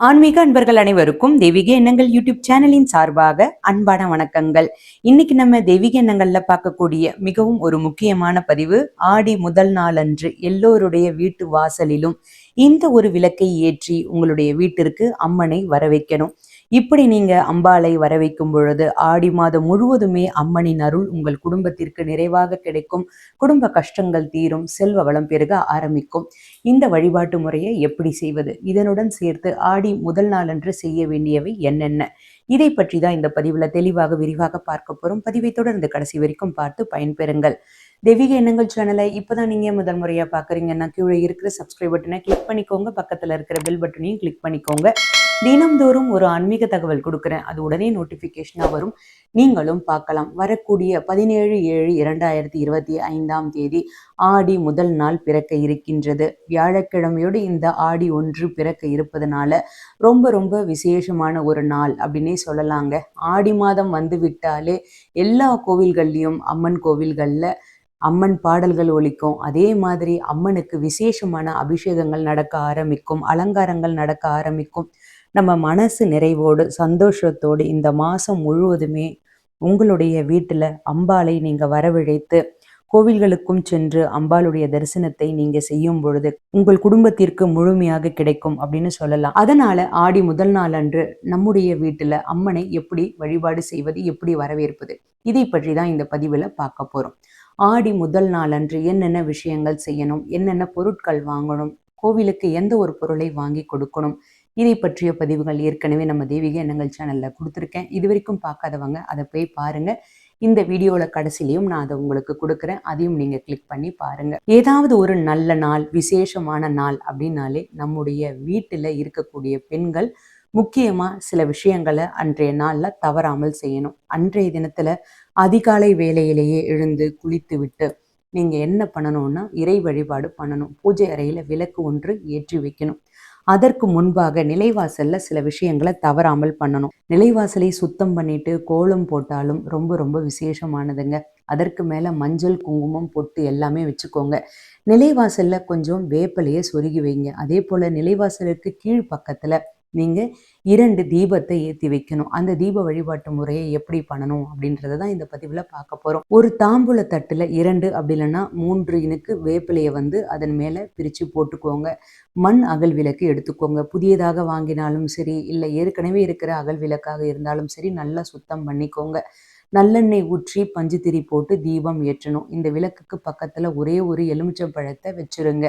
ஆன்மீக அன்பர்கள் அனைவருக்கும் தெய்வீக எண்ணங்கள் யூடியூப் சேனலின் சார்பாக அன்பான வணக்கங்கள். இன்னைக்கு நம்ம தெய்வீக எண்ணங்கள்ல பார்க்கக்கூடிய மிகவும் ஒரு முக்கியமான பதிவு ஆடி முதல் நாள் அன்று எல்லோருடைய வீட்டு வாசலிலும் இந்த ஒரு விளக்கை ஏற்றி உங்களுடைய வீட்டிற்கு அம்மனை வர வைக்கணும் இப்படி நீங்க அம்பாளை வர வைக்கும் பொழுது ஆடி மாதம் முழுவதுமே அம்மனின் அருள் உங்கள் குடும்பத்திற்கு நிறைவாக கிடைக்கும். குடும்ப கஷ்டங்கள் தீரும். செல்வ வளம் பெருக ஆரம்பிக்கும். இந்த வழிபாட்டு முறையை எப்படி செய்வது? இதனுடன் சேர்த்து ஆடி முதல் நாளன்று செய்ய வேண்டியவை என்னென்ன? இதை பற்றி தான் இந்த பதிவில் தெளிவாக விரிவாக பார்க்க போகிறோம் பதிவை தொடர்ந்து கடைசி வரைக்கும் பார்த்து பயன்பெறுங்கள். தெய்வீக எண்ணங்கள் சேனலை இப்போதான் நீங்கள் முதல் முறையாக பார்க்குறீங்கன்னா கீழே இருக்கிற சப்ஸ்கிரைப் பட்டனை கிளிக் பண்ணிக்கோங்க. பக்கத்தில் இருக்கிற பெல் பட்டனையும் கிளிக் பண்ணிக்கோங்க. தினம்தோறும் ஒரு ஆன்மீக தகவல் கொடுக்குறேன். அது உடனே நோட்டிஃபிகேஷனாக வரும். நீங்களும் பார்க்கலாம். வரக்கூடிய பதினேழு ஏழு இரண்டாயிரத்தி இருபத்தி ஐந்தாம் தேதி ஆடி முதல் நாள் பிறக்க இருக்கின்றது. வியாழக்கிழமையோடு இந்த ஆடி ஒன்று பிறக்க இருப்பதனால ரொம்ப ரொம்ப விசேஷமான ஒரு நாள் அப்படின்னே சொல்லலாங்க. ஆடி மாதம் வந்து விட்டாலே எல்லா கோவில்கள்லேயும் அம்மன் கோவில்களில் அம்மன் பாடல்கள் ஒழிக்கும் அதே மாதிரி அம்மனுக்கு விசேஷமான அபிஷேகங்கள் நடக்க ஆரம்பிக்கும். அலங்காரங்கள் நடக்க ஆரம்பிக்கும். நம்ம மனசு நிறைவோடு சந்தோஷத்தோடு இந்த மாதம் முழுவதுமே உங்களுடைய வீட்டில் அம்பாலை நீங்கள் வரவழைத்து கோவில்களுக்கும் சென்று அம்பாளுடைய தரிசனத்தை நீங்க செய்யும் பொழுது உங்கள் குடும்பத்திற்கு முழுமையாக கிடைக்கும் அப்படின்னு சொல்லலாம். அதனால ஆடி முதல் நாள் அன்று நம்முடைய வீட்டுல அம்மனை எப்படி வழிபாடு செய்வது எப்படி வரவேற்பது இதை பற்றி தான் இந்த பதிவுல பார்க்க போறோம். ஆடி முதல் நாள் அன்று என்னென்ன விஷயங்கள் செய்யணும் என்னென்ன பொருட்கள் வாங்கணும் கோவிலுக்கு எந்த ஒரு பொருளை வாங்கி கொடுக்கணும் இதை பற்றிய பதிவுகள் ஏற்கனவே நம்ம தெய்வீக எண்ணங்கள் சேனலில் கொடுத்துருக்கேன். இது வரைக்கும் பார்க்காதவங்க அதை போய் பாருங்கள் இந்த வீடியோவில் கடைசிலையும் நான் அதை உங்களுக்கு கொடுக்குறேன். அதையும் நீங்கள் கிளிக் பண்ணி பாருங்கள் ஏதாவது ஒரு நல்ல நாள் விசேஷமான நாள் அப்படின்னாலே நம்முடைய வீட்டில் இருக்கக்கூடிய பெண்கள் முக்கியமாக சில விஷயங்களை அன்றைய நாளில் தவறாமல் செய்யணும். அன்றைய தினத்தில் அதிகாலை வேலையிலேயே எழுந்து குளித்து விட்டு நீங்கள் என்ன பண்ணணும்னா இறை வழிபாடு பண்ணணும். பூஜை அறையில் விளக்கு ஒன்று ஏற்றி வைக்கணும். அதற்கு முன்பாக நிலைவாசல்ல சில விஷயங்களை தவறாமல் பண்ணணும். நிலைவாசலை சுத்தம் பண்ணிட்டு கோலம் போட்டாலும் ரொம்ப ரொம்ப விசேஷமானதுங்க. அதற்கு மேல மஞ்சள் குங்குமம் பொட்டு எல்லாமே வச்சுக்கோங்க. நிலைவாசல்ல கொஞ்சம் வேப்பலையை சொருகி வைங்க. அதே போல நிலைவாசலுக்கு கீழ் பக்கத்துல நீங்கள் இரண்டு தீபத்தை ஏற்றி வைக்கணும். அந்த தீப வழிபாட்டு முறையை எப்படி பண்ணணும் அப்படின்றத தான் இந்த பதிவில் பார்க்க போகிறோம் ஒரு தாம்பூல தட்டில் இரண்டு அப்படி இல்லைன்னா மூன்று இனுக்கு வேப்பிலையை வந்து அதன் மேலே பிரித்து போட்டுக்கோங்க. மண் அகல் விளக்கு எடுத்துக்கோங்க. புதியதாக வாங்கினாலும் சரி இல்லை ஏற்கனவே இருக்கிற அகல் விளக்காக இருந்தாலும் சரி நல்லா சுத்தம் பண்ணிக்கோங்க. நல்லெண்ணெய் ஊற்றி பஞ்சு திரி போட்டு தீபம் ஏற்றணும். இந்த விளக்குக்கு பக்கத்தில் ஒரே ஒரு எலுமிச்சம்பழத்தை வச்சுருங்க.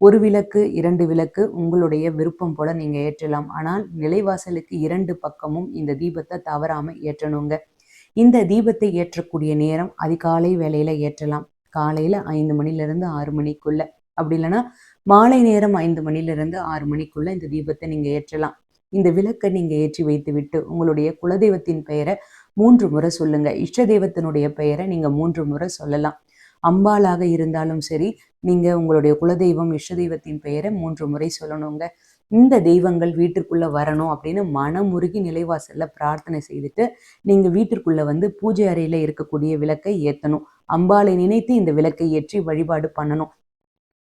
ஒரு விளக்கு இரண்டு விளக்கு உங்களுடைய விருப்பம் போல நீங்கள் ஏற்றலாம். ஆனால் நிலைவாசலுக்கு இரண்டு பக்கமும் இந்த தீபத்தை தவறாமல் ஏற்றணுங்க. இந்த தீபத்தை ஏற்றக்கூடிய நேரம் அதிகாலை வேலையில் ஏற்றலாம். காலையில் ஐந்து மணிலேருந்து ஆறு மணிக்குள்ள. அப்படி இல்லைன்னா மாலை நேரம் ஐந்து மணிலேருந்து ஆறு மணிக்குள்ள இந்த தீபத்தை நீங்கள் ஏற்றலாம். இந்த விளக்கை நீங்கள் ஏற்றி வைத்து விட்டு உங்களுடைய குலதெய்வத்தின் பெயரை மூன்று முறை சொல்லுங்க. இஷ்ட தெய்வத்தினுடைய பெயரை நீங்கள் மூன்று முறை சொல்லலாம். அம்பாளாக இருந்தாலும் சரி நீங்கள் உங்களுடைய குலதெய்வம் இஷ்ட தெய்வத்தின் பெயரை மூன்று முறை சொல்லணுங்க. இந்த தெய்வங்கள் வீட்டிற்குள்ளே வரணும் அப்படின்னு மனமுருகி நிலைவாசல்ல பிரார்த்தனை செய்துட்டு நீங்கள் வீட்டிற்குள்ளே வந்து பூஜை அறையில் இருக்கக்கூடிய விளக்கை ஏற்றணும் அம்பாளை நினைத்து இந்த விளக்கை ஏற்றி வழிபாடு பண்ணணும்.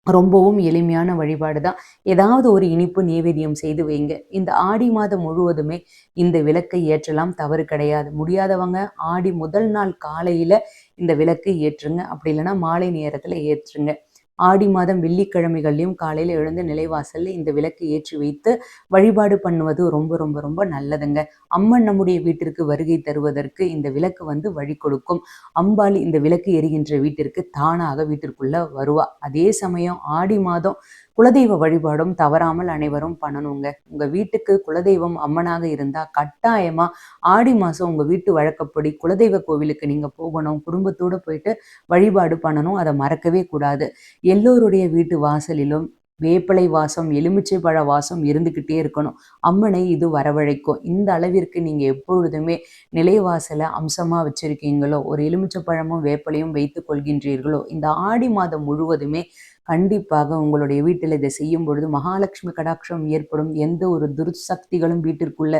ரொம்பவும் எளிமையான வழிபாடு தான். ஏதாவது ஒரு இனிப்பு நேவேதியம் செய்து வைங்க. இந்த ஆடி மாதம் முழுவதுமே இந்த விளக்கை ஏற்றலாம். தவறு கிடையாது. முடியாதவங்க ஆடி முதல் நாள் காலையில் இந்த விளக்கை ஏற்றுங்க. அப்படி இல்லைன்னா மாலை நேரத்தில் ஏற்றுங்க. ஆடி மாதம் வெள்ளிக்கிழமைகள்லையும் காலையில் எழுந்து நிலைவாசல்ல இந்த விளக்கு ஏற்றி வைத்து வழிபாடு பண்ணுவது ரொம்ப ரொம்ப ரொம்ப நல்லதுங்க. அம்மன் நம்முடைய வீட்டிற்கு வருகை தருவதற்கு இந்த விளக்கு வந்து வழி கொடுக்கும். அம்பாள் இந்த விளக்கு எரிகின்ற வீட்டிற்கு தானாக வீட்டிற்குள்ள வருவா. அதே சமயம் ஆடி மாதம் குலதெய்வ வழிபாடும் தவறாமல் அனைவரும் பண்ணணுங்க. உங்கள் வீட்டுக்கு குலதெய்வம் அம்மனாக இருந்தால் கட்டாயமாக ஆடி மாதம் உங்கள் வீட்டு வழக்கப்படி குலதெய்வ கோவிலுக்கு நீங்கள் போகணும். குடும்பத்தோடு போயிட்டு வழிபாடு பண்ணணும். அதை மறக்கவே கூடாது. எல்லோருடைய வீட்டு வாசலிலும் வேப்பிலை வாசம் எலுமிச்சை பழ வாசம் இருந்துக்கிட்டே இருக்கணும். அம்மனை இது வரவழைக்கும். இந்த அளவிற்கு நீங்கள் எப்பொழுதுமே நிலைவாசலை அம்சமாக வச்சுருக்கீங்களோ ஒரு எலுமிச்சை பழமும் வேப்பலையும் வைத்து கொள்கின்றீர்களோ இந்த ஆடி மாதம் முழுவதுமே கண்டிப்பாக உங்களுடைய வீட்டில் இதை செய்யும் பொழுது மகாலட்சுமி கடாட்சம் ஏற்படும். எந்த ஒரு துர்சக்திகளும் வீட்டிற்குள்ள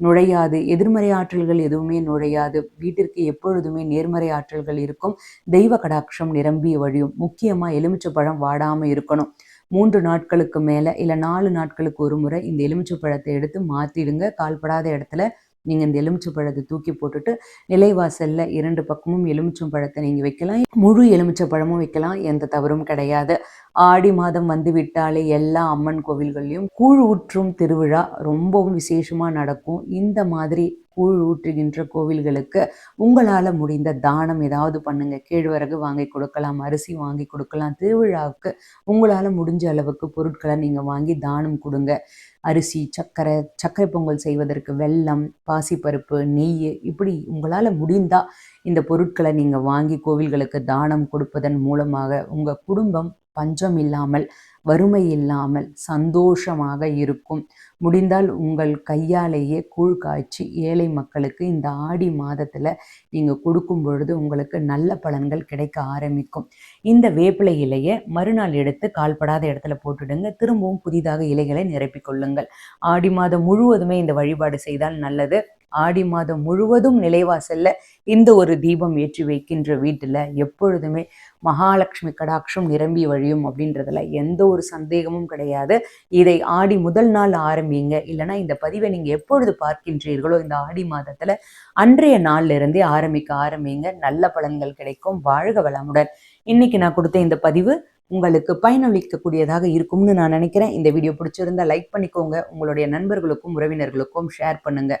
நுழையாது. எதிர்மறை ஆற்றல்கள் எதுவுமே நுழையாது. வீட்டிற்கு எப்பொழுதுமே நேர்மறை ஆற்றல்கள் இருக்கும். தெய்வ கடாட்சம் நிரம்பிய வழியும் முக்கியமாக எலுமிச்சப்பழம் வாடாமல் இருக்கணும். மூன்று நாட்களுக்கு மேலே இல்லை நாலு நாட்களுக்கு ஒரு முறை இந்த எலுமிச்சை பழத்தை எடுத்து மாற்றிடுங்க. கால்படாத இடத்துல நீங்கள் இந்த எலுமிச்சை பழத்தை தூக்கி போட்டுட்டு நிலைவாசலில் இரண்டு பக்கமும் எலுமிச்சம் பழத்தை நீங்கள் வைக்கலாம். முழு எலுமிச்சை பழமும் வைக்கலாம். எந்த தவறும் கிடையாது. ஆடி மாதம் வந்து விட்டாலே எல்லா அம்மன் கோவில்கள்லையும் கூழ் ஊற்றும் திருவிழா ரொம்பவும் விசேஷமாக நடக்கும். இந்த மாதிரி கூழ் ஊற்றுகின்ற கோவில்களுக்கு உங்களால் முடிந்த தானம் ஏதாவது பண்ணுங்க. கேழ்வரகு வாங்கி கொடுக்கலாம் அரிசி வாங்கி கொடுக்கலாம் திருவிழாவுக்கு உங்களால் முடிஞ்ச அளவுக்கு பொருட்களை நீங்கள் வாங்கி தானம் கொடுங்க. அரிசி சர்க்கரை சர்க்கரை பொங்கல் செய்வதற்கு வெல்லம் பாசிப்பருப்பு நெய் இப்படி உங்களால் முடிந்தால் இந்த பொருட்களை நீங்கள் வாங்கி கோவில்களுக்கு தானம் கொடுப்பதன் மூலமாக உங்கள் குடும்பம் பஞ்சம் இல்லாமல் வறுமை இல்லாமல் சந்தோஷமாக இருக்கும். முடிந்தால் உங்கள் கையாலேயே கூழ் காய்ச்சி ஏழை மக்களுக்கு இந்த ஆடி மாதத்தில் நீங்கள் கொடுக்கும் பொழுது உங்களுக்கு நல்ல பலன்கள் கிடைக்க ஆரம்பிக்கும். இந்த வேப்பிலை இலையை மறுநாள் எடுத்து கால்படாத இடத்துல போட்டுடுங்க. திரும்பவும் புதிதாக இலைகளை நிரப்பிக்கொள்ளுங்கள் ஆடி மாதம் முழுவதுமே இந்த வழிபாடு செய்தால் நல்லது. ஆடி மாதம் முழுவதும் நிலைவாசல்ல இந்த ஒரு தீபம் ஏற்றி வைக்கின்ற வீட்டில் எப்பொழுதுமே மகாலட்சுமி கடாட்சம் நிரம்பி வழியும் அப்படின்றதுல எந்த ஒரு சந்தேகமும் கிடையாது. இதை ஆடி முதல் நாள் ஆரம்பிங்க. இல்லைனா இந்த பதிவை நீங்கள் எப்பொழுது பார்க்கின்றீர்களோ இந்த ஆடி மாதத்தில் அன்றைய நாள்ல இருந்தே ஆரம்பிக்க ஆரம்பிங்க. நல்ல பலன்கள் கிடைக்கும். வாழ்க வளமுடன். இன்னைக்கு நான் கொடுத்த இந்த பதிவு உங்களுக்கு பயனளிக்கக்கூடியதாக இருக்கும்னு நான் நினைக்கிறேன். இந்த வீடியோ பிடிச்சிருந்தா லைக் பண்ணிக்கோங்க. உங்களுடைய நண்பர்களுக்கும் உறவினர்களுக்கும் ஷேர் பண்ணுங்கள்